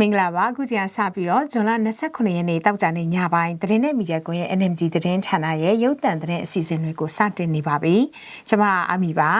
မင်္ဂလာပါအခုချိန်ကစပြီးတော့ဇွန်လ29ရက်နေ့တောက်ကြနေ့ညပိုင်းသတင်းနဲ့မီဒီယာကွန်ရဲ့ NMG သတင်းဌာနရဲ့ရုပ်သံသတင်းအစီအစဉ်တွေကိုစတင်နေပါပြီကျွန်မအာမီပါ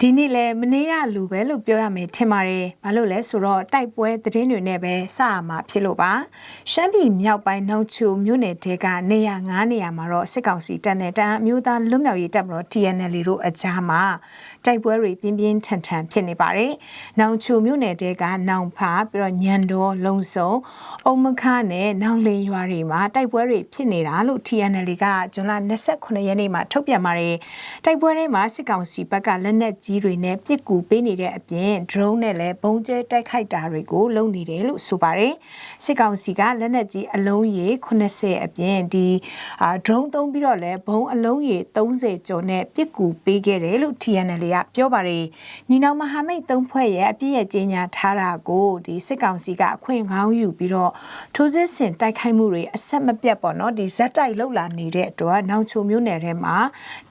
ဒီနေ့လဲမနေ့ကလူပဲလို့ပြောရမယ်ထင်ပါတယ်။ဘာလို့လဲဆိုတော့တိုက်ပွဲသတင်းတွေနဲ့ပဲစရမှာဖြစ်လို့ပါ။ရှမ်းပြည်မြောက်ပိုင်းနှုတ်ချူမြို့နယ်တဲကနေရ9နေရာမှာတော့စစ်ကောင်စီတပ်နဲ့တန်အမျိုးသားလွတ်မြောက်ရေးတပ်မတော် TNL တို့အကြားမှာ တိုက်ပွဲတွေပြင်းပြင်းထန်ထန်ဖြစ်နေပါတယ်။နောင်ချူမြို့နယ်တဲကနောင်ဖာပြီးတော့ညံတော်လုံစုံအုံမခနဲ့နောင်လင်းရွာတွေမှာတိုက်ပွဲတွေဖြစ်နေတာလို့ TNL ကဇွန်လ29ရက်နေ့မှာထုတ်ပြန်ပါတယ်။တိုက်ပွဲတွေမှာစစ်ကောင်စီဘက်ကလက်နက်ကြီးတွေနဲ့ပစ်ကူပေးနေတဲ့အပြင် drone နဲ့လည်းဘုံကျဲတိုက်ခိုက်တာတွေကိုလုပ်နေတယ်လို့ဆိုပါတယ်။စစ်ကောင်စီကလက်နက်ကြီးအလုံးရေ80အပြင်ဒီအာ drone သုံးပြီးတော့လည်းဘုံအလုံးရေ30ကျော်နဲ့ပစ်ကူပေးခဲ့တယ်လို့ TNL ကပြောပါတယ်။ညီနောင်မဟာမိတ်သုံးဖွဲ့ရဲ့အပြည့်ရဲ့ကြီးညာထားတာကိုဒီစစ်ကောင်စီကအခွင့်ကောင်းယူပြီးတော့ထိုးစစ်ဆင်တိုက်ခိုက်မှုတွေအဆက်မပြတ်ပေါ့နော်ဒီဇက်တိုက်လှုပ်လာနေတဲ့အတွက်နောက်ချိုမျိုးနယ်ထဲမှာ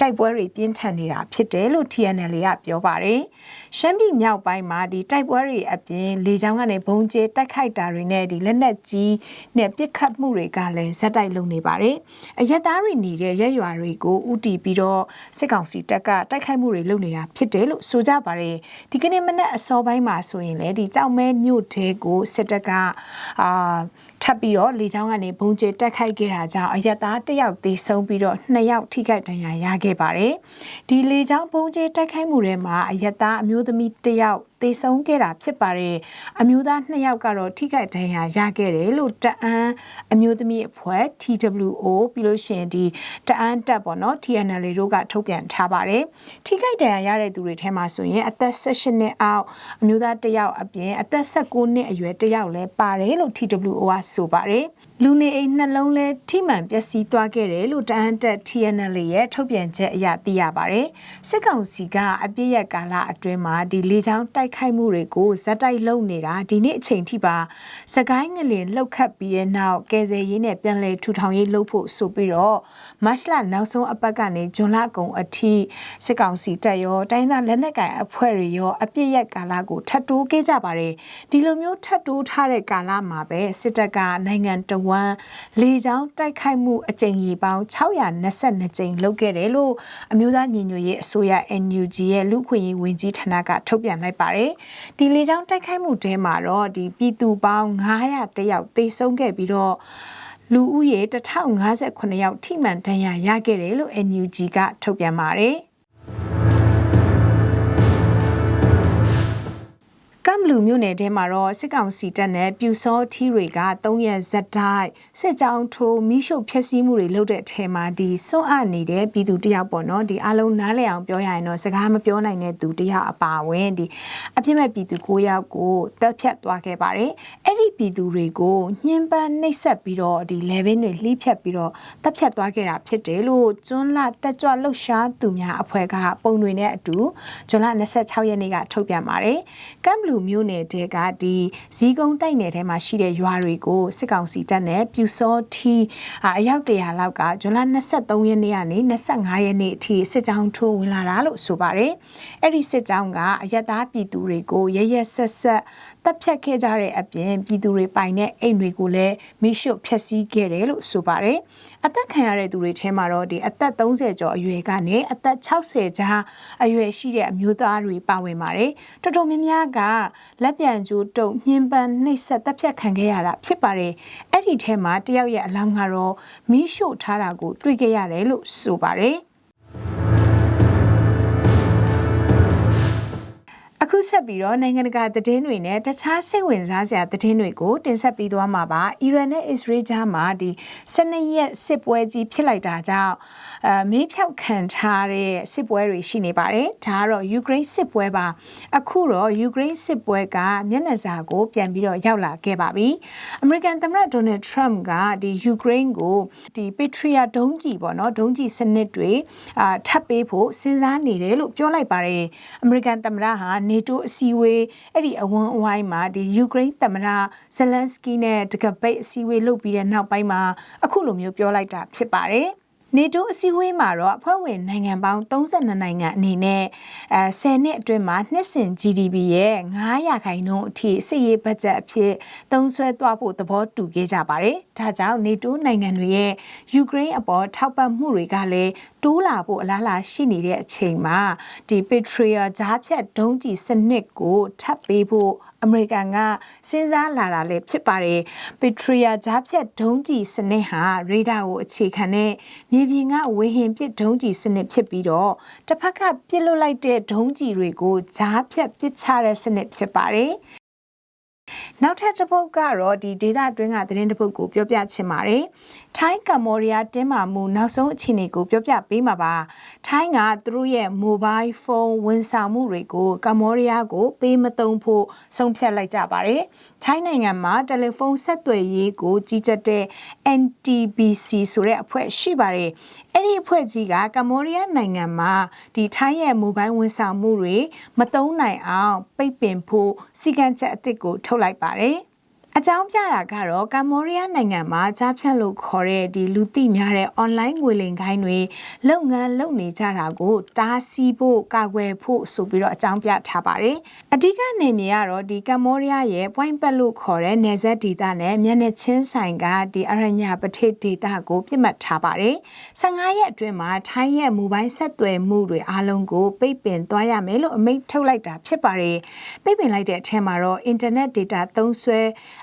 တိုက်ပွဲတွေပြင်းထန်နေတာဖြစ်တယ်လို့ TNL ကပြောပါတယ်။ရှမ်းပြည်မြောက်ပိုင်းမှာဒီတိုက်ပွဲတွေအပြင်လေကြောင်းကနေဘုံကျဲတိုက်ခိုက်တာတွေနဲ့ဒီလက်နက်ကြီးနဲ့ပစ်ခတ်မှုတွေကလည်းဇက်တိုက်လုပ်နေပါတယ်။အရက်သားတွေနေတဲ့ရက်ရွာတွေကိုဥတီပြီးတော့စစ်ကောင်စီတပ်ကတိုက်ခိုက်မှုတွေလုပ်နေတာဖြစ်တယ်လို့ဆိုကြပါတယ်ဒီကနေ့မနက်အစောပိုင်းမှာဆိုရင်လေဒီကြောက်မဲမြို့ထဲကိုစစ်တပ်ကအာထပ်ပြီးတော့လေချောင်းကနေဘုံကျတက်ခိုက်ခဲ့တာကြောင့်အရက်သားတစ်ယောက်သေဆုံးပြီးတော့နှစ်ယောက်ထိခိုက်ဒဏ်ရာရခဲ့ပါတယ်ဒီလေချောင်းဘုံကျတက်ခိုက်မှုထဲမှာအရက်သားအမျိုးသမီးတစ်ယောက် သေဆုံးခဲ့တာဖြစ်ပါတယ်အမျိုးသားနှစ်ယောက်ကတော့ထိခိုက်ဒဏ်ရာရခဲ့တယ်လို့တအန်းအမျိုးသမီးအဖွဲ့ TWO ပြီးလို့ရှိရင်ဒီတအန်းတက်ပေါ့နော် TNL တို့ကထုတ်ပြန်ထားပါတယ်ထိခိုက်ဒဏ်ရာရတဲ့သူတွေထဲမှာဆိုရင်အသက်16နှစ်အောက်အမျိုးသားတစ်ယောက်အပြင်အသက်19နှစ်အရွယ်တစ်ယောက်လည်းပါတယ်လို့ TWO ကဆိုပါတယ်လူနေအိမ်နှလုံးလဲထိမှန်ပျက်စီးသွားခဲ့တယ်လို့တအန်းတက် TNL ရဲ့ထုတ်ပြန်ချက်အရသိရပါတယ်။စစ်ကောင်စီကအပြည့်ရကာလအတွင်းမှာဒီလေကြောင်းတိုက်ခိုက်မှုတွေကိုဇက်တိုက်လုပ်နေတာဒီနေ့အချိန်ထိပါစကိုင်းငလင်လှုပ်ခတ်ပြီးတဲ့နောက်ကယ်ဆယ်ရေးနဲ့ပြန်လည်ထူထောင်ရေးလုပ်ဖို့ဆိုပြီးတော့မတ်လနောက်ဆုံးအပတ်ကနေဂျွန်လကုံအထိစစ်ကောင်စီတပ်ရောတိုင်းသားလက်နက်ကိုင်အဖွဲ့တွေရောအပြည့်ရကာလကိုထပ်တိုးခဲ့ကြပါတယ်။ဒီလိုမျိုးထပ်တိုးထားတဲ့ကာလမှာပဲစစ်တပ်ကနိုင်ငံတော်ဝမ်းလေကြောင်းတိုက်ခိုက်မှုအကြိမ်ရေပေါင်း622ကြိမ်လုပ်ခဲ့တယ်လို့အမျိုးသားညီညွတ်ရေးအစိုးရ NUG ရဲ့လူခွင့်ရေးဝန်ကြီးဌာနကထုတ်ပြန်လိုက်ပါတယ်။ဒီလေကြောင်းတိုက်ခိုက်မှုတဲမှာတော့ဒီပြည်သူပေါင်း900တယောက်သေဆုံးခဲ့ပြီးတော့လူဦးရေ1058ယောက်ထိမှန်ဒဏ်ရာရခဲ့တယ်လို့ NUG ကထုတ်ပြန်ပါတယ်။ ကမ်လူမြို့နယ်ထဲမှာတော့စစ်ကောင်စီတပ်နဲ့ပြူစောထီတွေက၃ရက်ဇက်တိုက်စစ်ကြောင်းထိုးမိရှုပ်ဖျက်ဆီးမှုတွေလုပ်တဲ့အထက်မှာဒီစွန့်အပ်နေတဲ့ပြည်သူတယောက်ပေါ့နော်ဒီအလုံးနားလည်အောင်ပြောရရင်တော့စကားမပြောနိုင်တဲ့သူတယောက်အပါဝင်ဒီအပြစ်မဲ့ပြည်သူ၉ယောက်ကိုတပ်ဖြတ်သွားခဲ့ပါတယ်အဲ့ဒီပြည်သူတွေကိုညှဉ်းပန်းနှိပ်စက်ပြီးတော့ဒီ level တွေလှိဖြတ်ပြီးတော့တပ်ဖြတ်သွားခဲ့တာဖြစ်တယ်လို့ကျွန်းလာတက်ကြွလှုပ်ရှားသူများအဖွဲ့ကပုံတွေနဲ့အတူဇွန်လ26ရက်နေ့ကထုတ်ပြန်ပါတယ်ကမ်လူမြို့နယ်တဲကဒီဇီးကုန်းတိုက်နယ်ထဲမှာရှိတဲ့ရွာတွေကိုစစ်ကောင်စီတပ်နဲ့ပြူစောထီအယောက်တရာလောက်ကဇွန်လ23ရက်နေ့ကနေ25ရက်နေ့အထိစစ်ကြောင်းထိုးဝင်လာတာလို့ဆိုပါတယ်။အဲ့ဒီစစ်ကြောင်းကအယက်သားပြည်သူတွေကိုရရဆက်ဆက်တပ်ဖြတ်ခဲ့ကြတဲ့အပြင်ပြည်သူတွေပိုင်တဲ့အိမ်တွေကိုလည်းမိရှုဖျက်ဆီးခဲ့တယ်လို့ဆိုပါတယ်။ အသက်ခံရတဲ့သူတွေထဲမှာတော့ဒီအသက်30ကျော်အရွယ်ကနေအသက်60ကြားအရွယ်ရှိတဲ့အမျိုးသားတွေပါဝင်ပါတယ်။တော်တော်များများကလက်ပြန်ကျိုးတုံညှဉ်းပန်းနှိပ်စက်တပ်ဖြတ်ခံခဲ့ရတာဖြစ်ပါတယ်။အဲ့ဒီထဲမှာတယောက်ရဲ့အလောင်းကတော့မီးရှို့ထားတာကိုတွေ့ခဲ့ရတယ်လို့ဆိုပါတယ်။ အခုဆက်ပြီးတော့နိုင်ငံတကာသတင်းတွေနဲ့တခြားစိတ်ဝင်စားစရာသတင်းတွေကိုတင်ဆက်ပြီးသွားမှာပါအီရန်နဲ့အစ္စရေးကြားမှာဒီ12ရက်စစ်ပွဲကြီးဖြစ်လိုက်တာကြောင့်အဲမေးဖြောက်ခံထားတဲ့စစ်ပွဲတွေရှိနေပါတယ်ဒါကတော့ယူကရိန်းစစ်ပွဲပါအခုတော့ယူကရိန်းစစ်ပွဲကမျက်နှာစာကိုပြန်ပြီးတော့ရောက်လာခဲ့ပါပြီအမေရိကန်သမ္မတဒေါ်နယ်ထရမ့်ကဒီယူကရိန်းကိုဒီ Patriot ဒုံးကျည်ပေါ့နော်ဒုံးကျည်စနစ်တွေအာထပ်ပေးဖို့စဉ်းစားနေတယ်လို့ပြောလိုက်ပါတယ်အမေရိကန်သမ္မတဟာ NATO အစည်းအဝေးအဲ့ဒီအဝန်းအဝိုင်းမှာဒီယူကရိန်းသမ္မတဇလန်စကီနဲ့တကပိတ်အစည်းအဝေးလုပ်ပြီးတဲ့နောက်ပိုင်းမှာအခုလိုမျိုးပြောလိုက်တာဖြစ်ပါတယ် နေတိုးအစည်းအဝေးမှာတော့အဖွဲ့ဝင်နိုင်ငံပေါင်း32နိုင်ငံအနေနဲ့အဲ10နှစ်အတွင်းမှာနှစ်စဉ် GDP ရဲ့9ရာခိုင်နှုန်းအထိစစ်ရေးဘတ်ဂျက်အဖြစ်သုံးစွဲသွားဖို့သဘောတူခဲ့ကြပါတယ်။ဒါကြောင့်နေတိုးနိုင်ငံတွေရဲ့ယူကရိန်းအပေါ်ထောက်ပံ့မှုတွေကလည်းတိုးလာဖို့အလားအလာရှိနေတဲ့အချိန်မှာဒီ Patriot ဂျားဖြတ်ဒုံးကျည်စနစ်ကိုထပ်ပေးဖို့အမေရိကန်ကစဉ်းစားလာတာလည်းဖြစ်ပါတယ်။ Patriot ဂျားဖြတ်ဒုံးကျည်စနစ်ဟာရေဒါကိုအခြေခံတဲ့မြေပြင်ကဝေဟင်ပစ်ဒုံးကျည်စနစ်ဖြစ်ပြီးတော့တစ်ဖက်ကပစ်လွတ်လိုက်တဲ့ဒုံးကျည်တွေကိုဂျားဖြတ်ပစ်ချတဲ့စနစ်ဖြစ်ပါတယ်။ နောက်ထပ်တစ်ပုတ်ကတော့ဒီဒေတာတွင်းကသတင်းတစ်ပုတ်ကိုပြောပြချင်ပါတယ်။ထိုင်းကမ္ဘောဒီးယားတင်းမာမှုနောက်ဆုံးအခြေအနေကိုပြောပြပေးမှာပါ။ထိုင်းကသူတို့ရဲ့ mobile phone ဝန်ဆောင်မှုတွေကိုကမ္ဘောဒီးယားကို ပေးမသုံးဖို့ဆုံးဖြတ်လိုက်ကြပါတယ်။ထိုင်းနိုင်ငံမှာတယ်လီဖုန်းဆက်သွယ်ရေးကိုကြီးကြပ်တဲ့ NTBC ဆိုတဲ့အဖွဲ့ရှိပါတယ်။ အဲ့ဒီအဖွဲ့ကြီးကကမ္ဘောဒီးယားနိုင်ငံမှာဒီထိုင်းရဲ့ mobile ဝန်ဆောင်မှုတွေမသုံးနိုင်အောင် ပိတ်ပင်ဖို့စီကံချက်အသစ်ကိုထုတ်လိုက်ပါတယ်။ အကြောင်းပြတာကတော့ကမ္ဘောဒီးယားနိုင်ငံမှာကြားဖြတ်လို့ခေါ်တဲ့ဒီလူသိများတဲ့ online ငွေလိမ်ခိုင်းတွေလုပ်ငန်းလုပ်နေကြတာကို တားဆီးဖို့ကာကွယ်ဖို့ဆိုပြီးတော့အကြောင်းပြထားပါတယ်။အဓိကနေမြေကတော့ဒီကမ္ဘောဒီးယားရဲ့ point ပတ်လို့ခေါ်တဲ့နယ်စပ်ဒေသနဲ့မျက်နှာချင်းဆိုင်ကဒီအရညာပထိတ်ဒေသကိုပြစ်မှတ်ထားပါတယ်။15ရက်အတွင်းမှာထိုင်းရဲ့မူပိုင်းဆက်သွယ်မှုတွေအားလုံးကိုပိတ်ပင်သွားရမယ်လို့အမိန့်ထုတ်လိုက်တာဖြစ်ပါတယ်။ပိတ်ပင်လိုက်တဲ့အထက်မှာတော့ internet data သုံးစွဲ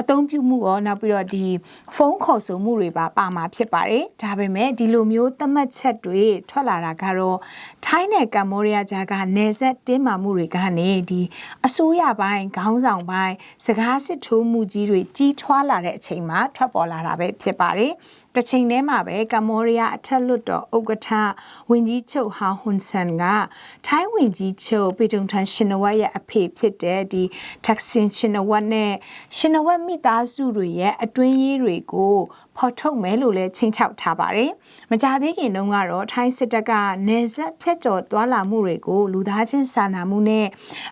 အသုံးပြုမှုရောနောက်ပြီးတော့ဒီဖုန်းခေါ်ဆိုမှုတွေပါပါမှာဖြစ်ပါတယ်ဒါပေမဲ့ဒီလိုမျိုးသတ်မှတ်ချက်တွေထွက်လာတာကတော့ထိုင်းနဲ့ကမ္ဘောဒီးယားကြားကနေဆက်တင်းမာမှုတွေကနေဒီအစိုးရပိုင်းခေါင်းဆောင်ပိုင်းစကားစစ်ထိုးမှုကြီးတွေကြီးထွားလာတဲ့အချိန်မှာထွက်ပေါ်လာတာပဲဖြစ်ပါတယ် တစ်ချိန်တည်းမှာပဲကမ္ဘောဒီးယားအထက်လွှတ်တော်ဥက္ကဋ္ဌဝင်ကြီးချုပ်ဟာဟွန်ဆန်ကထိုင်းဝင်ကြီးချုပ်ပေတုံထန်ရှင်နဝတ်ရဲ့အဖေဖြစ်တဲ့ဒီတက်ဆင်ရှင်နဝတ်နဲ့ရှင်နဝတ်မိသားစုတွေရဲ့အတွင်းရေးတွေကိုဖော်ထုတ်မယ်လို့လည်းချင်းချောက်ထားပါတယ်။မကြသေးခင်တုန်းကတော့ထိုင်းစစ်တပ်ကနေဆက်ဖြတ်ကျော်သွားလာမှုတွေကိုလူသားချင်းစာနာမှုနဲ့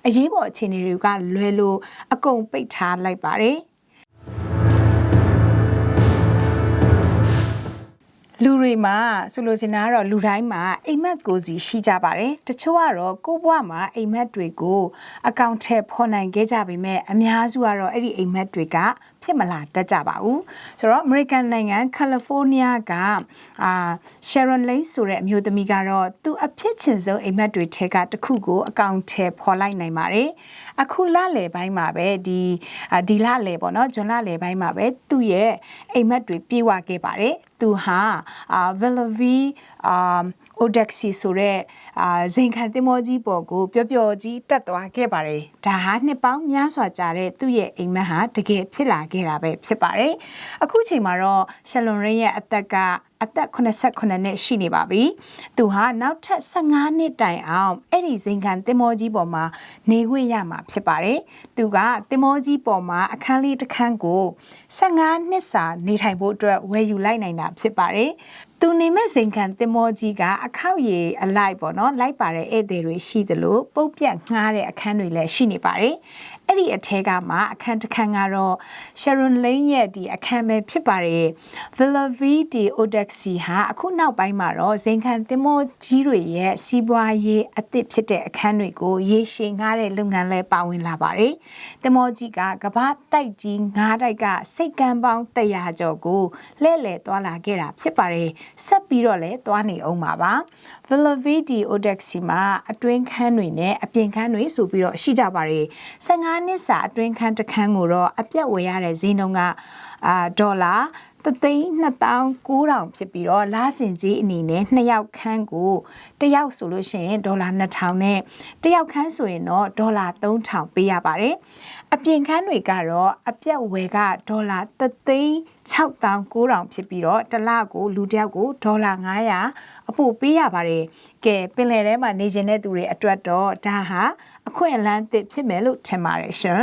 အရေးပေါ်အခြေအနေတွေကလွယ်လို့အကုန်ပိတ်ထားလိုက်ပါတယ်။ လူတွေမှာဆိုလိုချင်တာကတော့လူတိုင်းမှာအိမ်မက်ကိုစီရှိကြပါတယ်တချို့ကတော့ကိုယ့်ဘဝမှာအိမ်မက်တွေကိုအကောင့်ထဲဖော်နိုင်ခဲ့ကြပေမဲ့အများစုကတော့အဲ့ဒီအိမ်မက်တွေကဖြစ်မလာတတ်ကြပါဘူးဆိုတော့ American နိုင်ငံကယ်လီဖိုးနီးယားကအာ Sharon Lane ဆိုတဲ့အမျိုးသမီးကတော့သူအဖြစ်ချင်ဆုံးအိမ်မက်တွေထဲကတစ်ခုကိုအကောင့်ထဲဖော်လိုက်နိုင်ပါတယ်အခုလလယ်ပိုင်းမှာပဲဒီဒီလလယ်ပေါ့နော်ဂျွန်လလယ်ပိုင်းမှာပဲသူ့ရဲ့အိမ်မက်တွေပြေဝခဲ့ပါတယ် သူဟာအာ Velovi အာ Odaxi ဆိုတဲ့အာဇိမ်ခံသင်္ဘောကြီးပေါ်ကိုပျော့ပျော့ကြီးတက်သွားခဲ့ပါတယ်။ဒါဟာနှစ်ပေါင်းများစွာကြာတဲ့သူ့ရဲ့အိမ်မက်ဟာတကယ်ဖြစ်လာခဲ့တာပဲဖြစ်ပါတယ်။အခုချိန်မှာတော့ရှယ်လွန်ရင်းရဲ့အသက်က အသက်89နှစ်ရှိနေပါပြီ။သူဟာနောက်ထပ်15နှစ်တိုင်အောင်အဲ့ဒီဇိမ်ခံတင်မောကြီးပေါ်မှာနေခွင့်ရမှာဖြစ်ပါတယ်။သူကတင်မောကြီးပေါ်မှာအခန်းလေးတစ်ခန်းကို15နှစ်စာနေထိုင်ဖို့အတွက်ဝယ်ယူလိုက်နိုင်တာဖြစ်ပါတယ်။ သူနေမဲ့ဇိမ်ခံတင်မောကြီးကအခောက်ရည်အလိုက်ပေါ့နော်လိုက်ပါတဲ့ဧည့်သည်တွေရှိသလိုပုတ်ပြတ်ငှားတဲ့အခန်းတွေလည်းရှိနေပါတယ်အဲ့ဒီအထဲကမှအခန်းတစ်ခန်းကတော့ Sharon Lane ရဲ့ဒီအခန်းပဲဖြစ်ပါတယ် Villa V di Odaxi ဟာအခုနောက်ပိုင်းမှာတော့ဇိမ်ခံသင်္ဘောကြီးတွေရဲ့စီးပွားရေးအသစ်ဖြစ်တဲ့အခန်းတွေကိုရေရှည်ငှားတဲ့လုပ်ငန်းလဲပါဝင်လာပါတယ်သင်္ဘောကြီးကကမ္ဘာတိုက်ကြီးငါးတိုက်ကစိတ်ကမ်းပေါင်း100ကျော်ကိုလှည့်လည်သွားလာခဲ့တာဖြစ်ပါတယ်ဆက်ပြီးတော့လဲသွားနေအောင်ပါပါ Villa V di Odaxi မှာအတွင်းခန်းတွေနဲ့အပြင်ခန်းတွေဆိုပြီးတော့ရှိကြပါတယ်15 5နှစ်စာအတွင်းခန်းတစ်ခန်းကိုတော့အပြတ်ဝယ်ရတဲ့ဈေးနှုန်းကအာဒေါ်လာတသိန်း2900ဖြစ်ပြီးတော့လာစင်ကြီးအနေနဲ့နှစ်ယောက်ခန်းကိုတယောက်ဆိုလို့ရှိရင်ဒေါ်လာ2000နဲ့တယောက်ခန်းဆိုရင်တော့ဒေါ်လာ3000ပေးရပါတယ် အပြင်ခန်းတွေကတော့အပြတ်ဝယ်ကဒေါ်လာတသိန်း6900ဖြစ်ပြီးတော့တစ်လကိုလူတစ်ယောက်ကိုဒေါ်လာ900အပို့ပေးရပါတယ်ကဲပင်လယ်ထဲမှာနေကျင်တဲ့သူတွေအတွက်တော့ဒါဟာအခွင့်အလမ်းသစ်ဖြစ်မယ်လို့ထင်ပါတယ်ရှင်